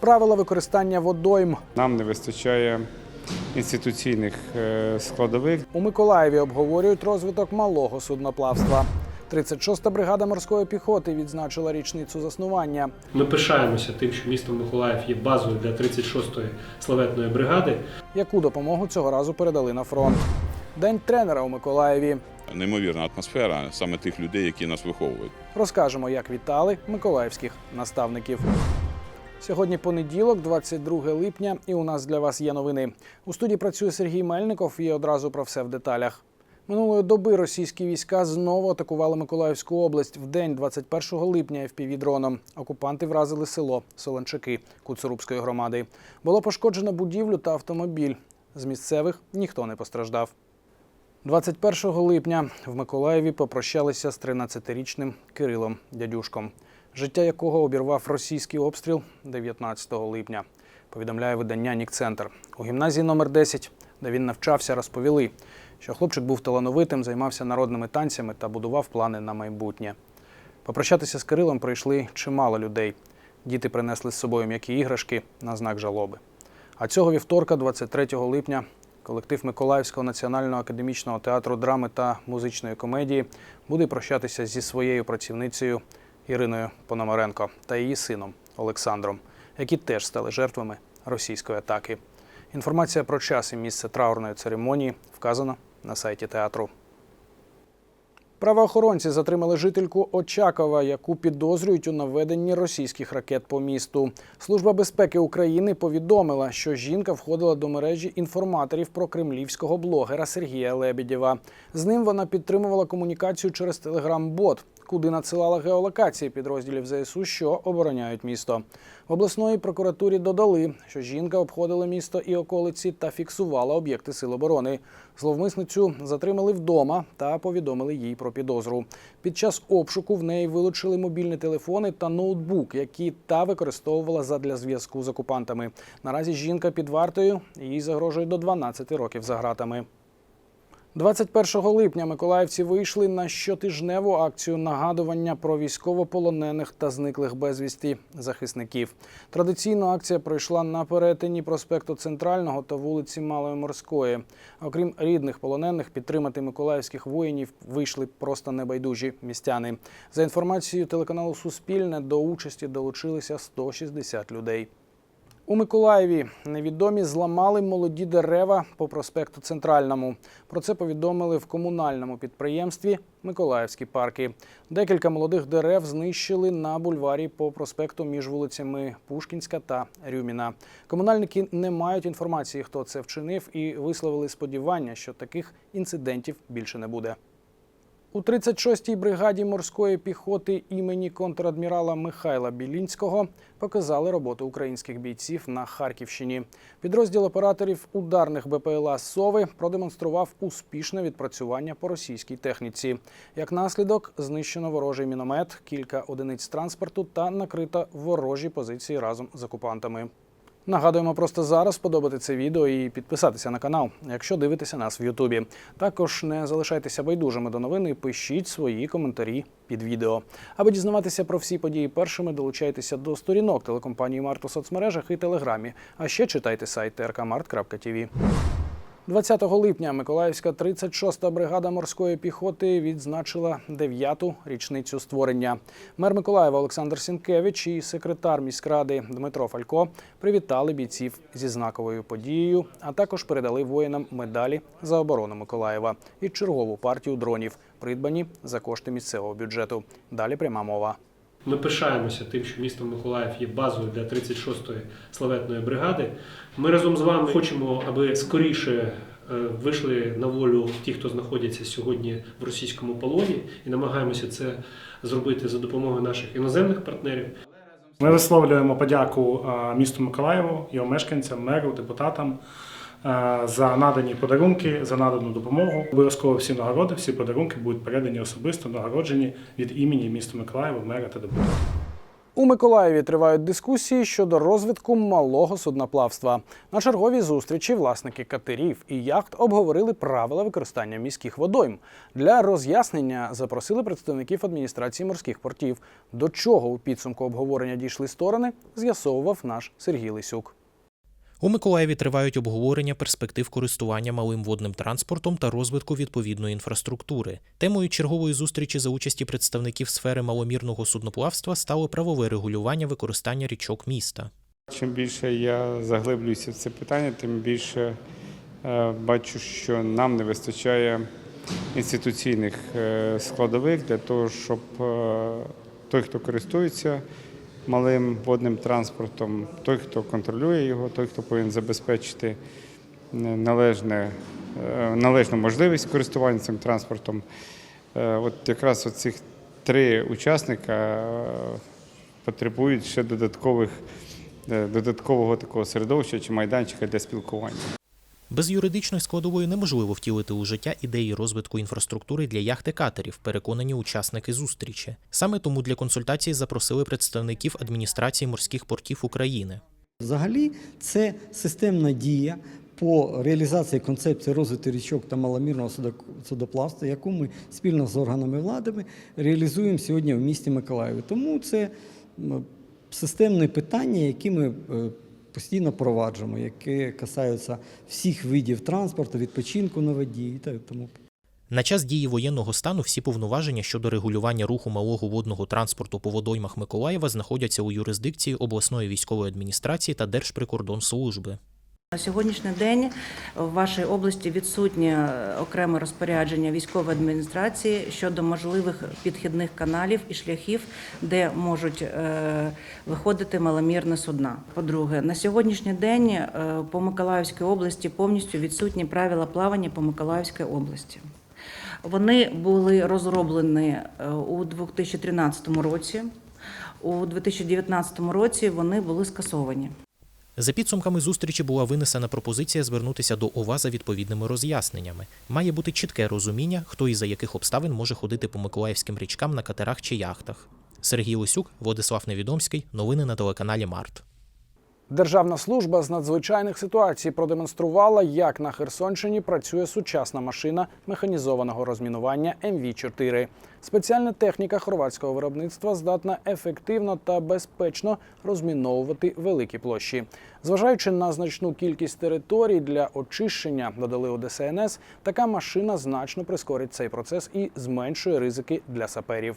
правила використання водойм. Нам не вистачає інституційних е, складових. У Миколаєві обговорюють розвиток малого судноплавства. 36-та бригада морської піхоти відзначила річницю заснування. Ми пишаємося тим, що місто Миколаїв є базою для 36-ї славетної бригади. Яку допомогу цього разу передали на фронт. День тренера у Миколаєві. неймовірна атмосфера саме тих людей, які нас виховують. Розкажемо, як вітали миколаївських наставників. Сьогодні понеділок, 22 липня, і у нас для вас є новини. У студії працює Сергій Мельников і одразу про все в деталях. Минулої доби російські війська знову атакували Миколаївську область. В день 21 липня ФПВ-дроном. Окупанти вразили село Солончаки Куцурубської громади. Було пошкоджено будівлю та автомобіль. З місцевих ніхто не постраждав. 21 липня в Миколаєві попрощалися з 13-річним Кирилом Дядюшком, життя якого обірвав російський обстріл 19 липня. Повідомляє видання Нікцентр. У гімназії номер 10, де він навчався, розповіли, що хлопчик був талановитим, займався народними танцями та будував плани на майбутнє. Попрощатися з Кирилом прийшли чимало людей. Діти принесли з собою м'які іграшки на знак жалоби. А цього вівторка, 23 липня, колектив Миколаївського національного академічного театру драми та музичної комедії буде прощатися зі своєю працівницею Іриною Пономаренко та її сином Олександром, які теж стали жертвами російської атаки. Інформація про час і місце траурної церемонії вказана на сайті театру. Правоохоронці затримали жительку Очакова, яку підозрюють у наведенні російських ракет по місту. Служба безпеки України повідомила, що жінка входила до мережі інформаторів про кремлівського блогера Сергія Лебедєва. З ним вона підтримувала комунікацію через телеграм-бот, куди надсилала геолокації підрозділів ЗСУ, що обороняють місто. В обласної прокуратурі додали, що жінка обходила місто і околиці та фіксувала об'єкти сил оборони. Зловмисницю затримали вдома та повідомили їй про підозру. Під час обшуку в неї вилучили мобільні телефони та ноутбук, які та використовувала задля зв'язку з окупантами. Наразі жінка під вартою їй загрожує до 12 років за ґратами. 21 липня миколаївці вийшли на щотижневу акцію нагадування про військовополонених та зниклих безвісті захисників. Традиційно акція пройшла на перетині проспекту Центрального та вулиці Малої Морської. Окрім рідних полонених, підтримати миколаївських воїнів вийшли просто небайдужі містяни. За інформацією телеканалу Суспільне до участі долучилися 160 людей. У Миколаєві невідомі зламали молоді дерева по проспекту Центральному. Про це повідомили в комунальному підприємстві Миколаївські парки. Декілька молодих дерев знищили на бульварі по проспекту між вулицями Пушкінська та Рюміна. Комунальники не мають інформації, хто це вчинив, і висловили сподівання, що таких інцидентів більше не буде. У 36-й бригаді морської піхоти імені контрадмірала Михайла Білінського показали роботу українських бійців на Харківщині. Підрозділ операторів ударних БПЛА Сови продемонстрував успішне відпрацювання по російській техніці. Як наслідок, знищено ворожий міномет, кілька одиниць транспорту та накрито ворожі позиції разом з окупантами. Нагадуємо просто зараз подобати це відео і підписатися на канал, якщо дивитеся нас в Ютубі. Також не залишайтеся байдужими до новин і пишіть свої коментарі під відео. Аби дізнаватися про всі події першими, долучайтеся до сторінок телекомпанії Март у соцмережах і Телеграмі. А ще читайте сайт trkmart.tv. 20 липня Миколаївська 36-та бригада морської піхоти відзначила дев'яту річницю створення. Мер Миколаєва Олександр Сінкевич і секретар міськради Дмитро Фалько привітали бійців зі знаковою подією, а також передали воїнам медалі за оборону Миколаєва і чергову партію дронів, придбані за кошти місцевого бюджету. Далі пряма мова. Ми пишаємося тим, що місто Миколаїв є базою для 36-ї славетної бригади. Ми разом з вами хочемо, аби скоріше е, вийшли на волю ті, хто знаходяться сьогодні в російському полоні, і намагаємося це зробити за допомогою наших іноземних партнерів. Ми висловлюємо подяку е, місту Миколаєву, його мешканцям, меру, депутатам за надані подарунки, за надану допомогу. Обов'язково всі нагороди, всі подарунки будуть передані особисто, нагороджені від імені міста Миколаєва, мера та депутата. У Миколаєві тривають дискусії щодо розвитку малого судноплавства. На черговій зустрічі власники катерів і яхт обговорили правила використання міських водойм. Для роз'яснення запросили представників адміністрації морських портів. До чого у підсумку обговорення дійшли сторони, з'ясовував наш Сергій Лисюк. У Миколаєві тривають обговорення перспектив користування малим водним транспортом та розвитку відповідної інфраструктури. Темою чергової зустрічі за участі представників сфери маломірного судноплавства стало правове регулювання використання річок міста. Чим більше я заглиблююся в це питання, тим більше е, бачу, що нам не вистачає інституційних е, складових для того, щоб е, той, хто користується малим водним транспортом, той, хто контролює його, той, хто повинен забезпечити е, належне, е, належну можливість користування цим транспортом. Е, От якраз оцих три учасника потребують ще додаткових додаткового такого середовища чи майданчика для спілкування. Без юридичної складової неможливо втілити у життя ідеї розвитку інфраструктури для яхти катерів, переконані учасники зустрічі. Саме тому для консультації запросили представників адміністрації морських портів України. Взагалі, це системна дія по реалізації концепції розвитку річок та маломірного судоплавства, яку ми спільно з органами влади реалізуємо сьогодні в місті Миколаєві. Тому це системне питання, які ми е, постійно проваджуємо, яке касаються всіх видів транспорту, відпочинку на воді і так тому. На час дії воєнного стану всі повноваження щодо регулювання руху малого водного транспорту по водоймах Миколаєва знаходяться у юрисдикції обласної військової адміністрації та Держприкордонслужби. На сьогоднішній день в вашій області відсутнє окреме розпорядження військової адміністрації щодо можливих підхідних каналів і шляхів, де можуть е, виходити маломірні судна. По-друге, на сьогоднішній день е, по Миколаївській області повністю відсутні правила плавання по Миколаївській області. Вони були розроблені е, у 2013 році. У 2019 році вони були скасовані. За підсумками зустрічі була винесена пропозиція звернутися до ОВА за відповідними роз'ясненнями. Має бути чітке розуміння, хто і за яких обставин може ходити по миколаївським річкам на катерах чи яхтах. Сергій Лисюк, Владислав Невідомський. Новини на телеканалі Март. Державна служба з надзвичайних ситуацій продемонструвала, як на Херсонщині працює сучасна машина механізованого розмінування МВ-4. Спеціальна техніка хорватського виробництва здатна ефективно та безпечно розміновувати великі площі. Зважаючи на значну кількість територій для очищення, додали у ДСНС, така машина значно прискорить цей процес і зменшує ризики для саперів.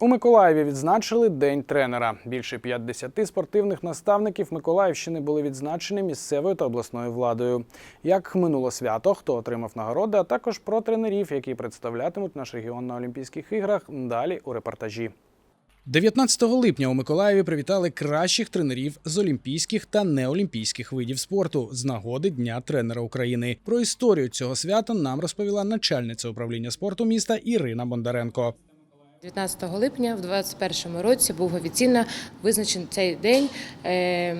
У Миколаєві відзначили День тренера. Більше 50 спортивних наставників Миколаївщини були відзначені місцевою та обласною владою. Як минуло свято, хто отримав нагороди, а також про тренерів, які представлятимуть наш регіон на Олімпійських іграх. Далі у репортажі. 19 липня у Миколаєві привітали кращих тренерів з олімпійських та неолімпійських видів спорту з нагоди Дня тренера України. Про історію цього свята нам розповіла начальниця управління спорту міста Ірина Бондаренко. 19 липня в 2021 році був офіційно визначений цей день, е,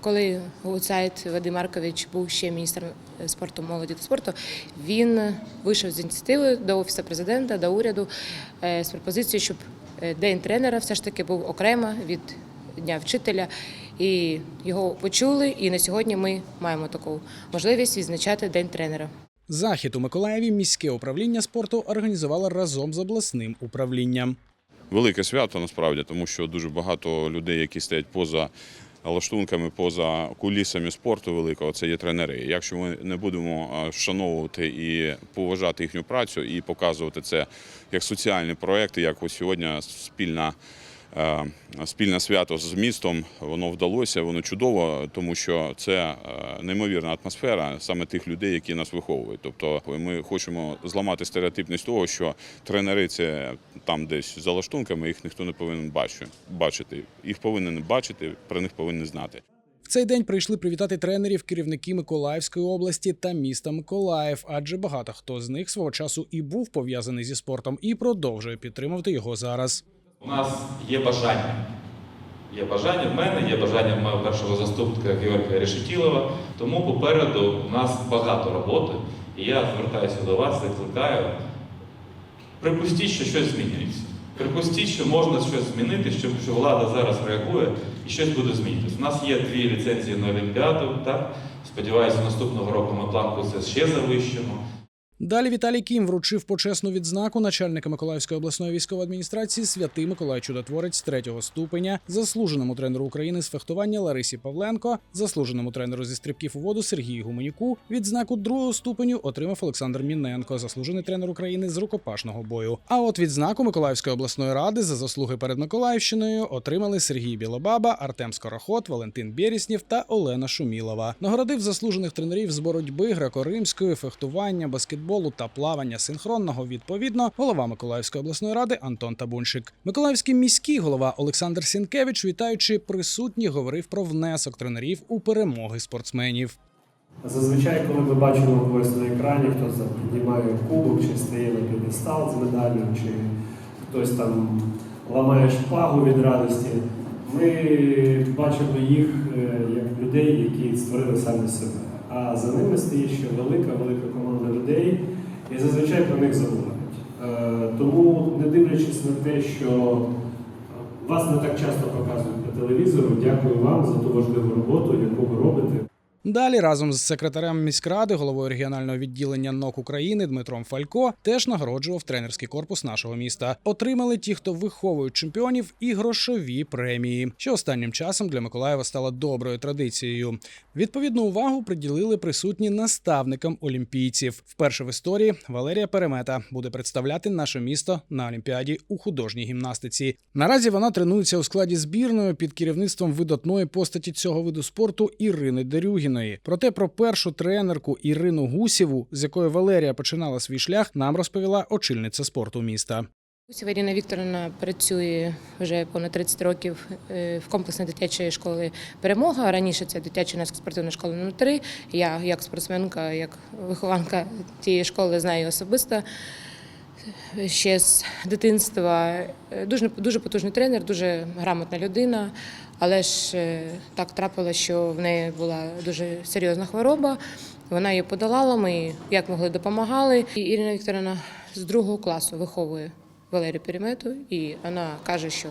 коли Гуцайт Вадим Маркович був ще міністром спорту, молоді та спорту. Він вийшов з ініціативою до офісу президента, до уряду е, з пропозицією, щоб е, день тренера все ж таки був окремо від дня вчителя. І його почули. І на сьогодні ми маємо таку можливість відзначати день тренера. Захід у Миколаєві міське управління спорту організувало разом з обласним управлінням. Велике свято насправді, тому що дуже багато людей, які стоять поза лаштунками, поза кулісами спорту великого, це є тренери. Якщо ми не будемо вшановувати і поважати їхню працю і показувати це як соціальні проекти, як ось сьогодні спільна. Е, Спільне свято з містом воно вдалося, воно чудово, тому що це е, неймовірна атмосфера саме тих людей, які нас виховують. Тобто ми хочемо зламати стереотипність того, що тренери це там десь за лаштунками, їх ніхто не повинен бачити. Їх повинен бачити, про них повинен знати. В цей день прийшли привітати тренерів керівники Миколаївської області та міста Миколаїв, адже багато хто з них свого часу і був пов'язаний зі спортом і продовжує підтримувати його зараз. У нас є бажання. Є бажання в мене, є бажання в мого першого заступника Георгія Решетілова. Тому попереду у нас багато роботи. І я звертаюся до вас, закликаю. Припустіть, що щось змінюється. Припустіть, що можна щось змінити, що, що влада зараз реагує і щось буде змінитися. У нас є дві ліцензії на Олімпіаду. Так? Сподіваюся, наступного року ми планку це ще завищимо. Далі Віталій Кім вручив почесну відзнаку начальника Миколаївської обласної військової адміністрації Святий Миколай Чудотворець третього ступеня, заслуженому тренеру України з фехтування Ларисі Павленко, заслуженому тренеру зі стрибків у воду Сергію Гуменюку. Відзнаку другого ступеню отримав Олександр Міненко, заслужений тренер України з рукопашного бою. А от відзнаку Миколаївської обласної ради за заслуги перед Миколаївщиною отримали Сергій Білобаба, Артем Скороход, Валентин Беріснєв та Олена Шумілова. Нагородив заслужених тренерів з боротьби греко-римської, фехтування, баскетболу та плавання синхронного відповідно голова Миколаївської обласної ради Антон Табуншик. Миколаївський міський голова Олександр Сінкевич, вітаючи присутніх, говорив про внесок тренерів у перемоги спортсменів. Зазвичай, коли ми бачимо когось на екрані, хто піднімає кубок, чи стає на п'єдестал з медаллю, чи хтось там ламає шпагу від радості, ми бачимо їх е, як людей, які створили самі себе. А за ними стоїть ще велика, велика команда людей, і зазвичай про них забувають. Е, Тому, не дивлячись на те, що вас не так часто показують по телевізору, дякую вам за ту важливу роботу, яку ви робите. Далі разом з секретарем міськради, головою регіонального відділення НОК України Дмитром Фалько теж нагороджував тренерський корпус нашого міста. Отримали ті, хто виховують чемпіонів, і грошові премії, що останнім часом для Миколаєва стало доброю традицією. Відповідну увагу приділили присутні наставникам олімпійців. Вперше в історії Валерія Перемета буде представляти наше місто на Олімпіаді у художній гімнастиці. Наразі вона тренується у складі збірної під керівництвом видатної постаті цього виду спорту Ірини Дерюгіної. Проте про першу тренерку Ірину Гусєву, з якої Валерія починала свій шлях, нам розповіла очільниця спорту міста. Гусєва Ірина Вікторовна працює вже понад 30 років е, в комплексній дитячої школи Перемога. Раніше це дитяча юнацька спортивна школа номер 3 Я як спортсменка, як вихованка тієї школи знаю особисто. Ще з дитинства Е, дуже дуже потужний тренер, дуже грамотна людина. Але ж е, так трапилося, що в неї була дуже серйозна хвороба. Вона її подолала. Ми як могли допомагали. І Ірина Вікторовна з другого класу виховує Валерію Перемету, і вона каже, що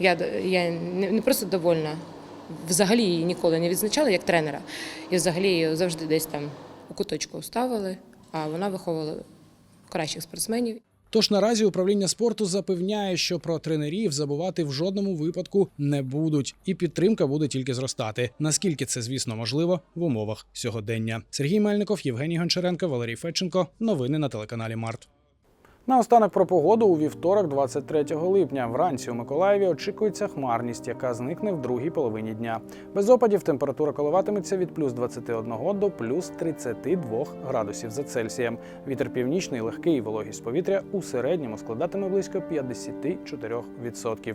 я, я не просто довольна, взагалі її ніколи не відзначала як тренера. І взагалі її завжди десь там у куточку ставили, а вона виховувала кращих спортсменів. Тож наразі управління спорту запевняє, що про тренерів забувати в жодному випадку не будуть, і підтримка буде тільки зростати. Наскільки це, звісно, можливо в умовах сьогодення. Сергій Мельников, Євгеній Гончаренко, Валерій Федченко. Новини на телеканалі Март. Наостанок про погоду у вівторок, 23 липня. Вранці у Миколаєві очікується хмарність, яка зникне в другій половині дня. Без опадів температура коливатиметься від плюс 21 до плюс 32 градусів за Цельсієм. Вітер північний, легкий, вологість повітря у середньому складатиме близько 54%.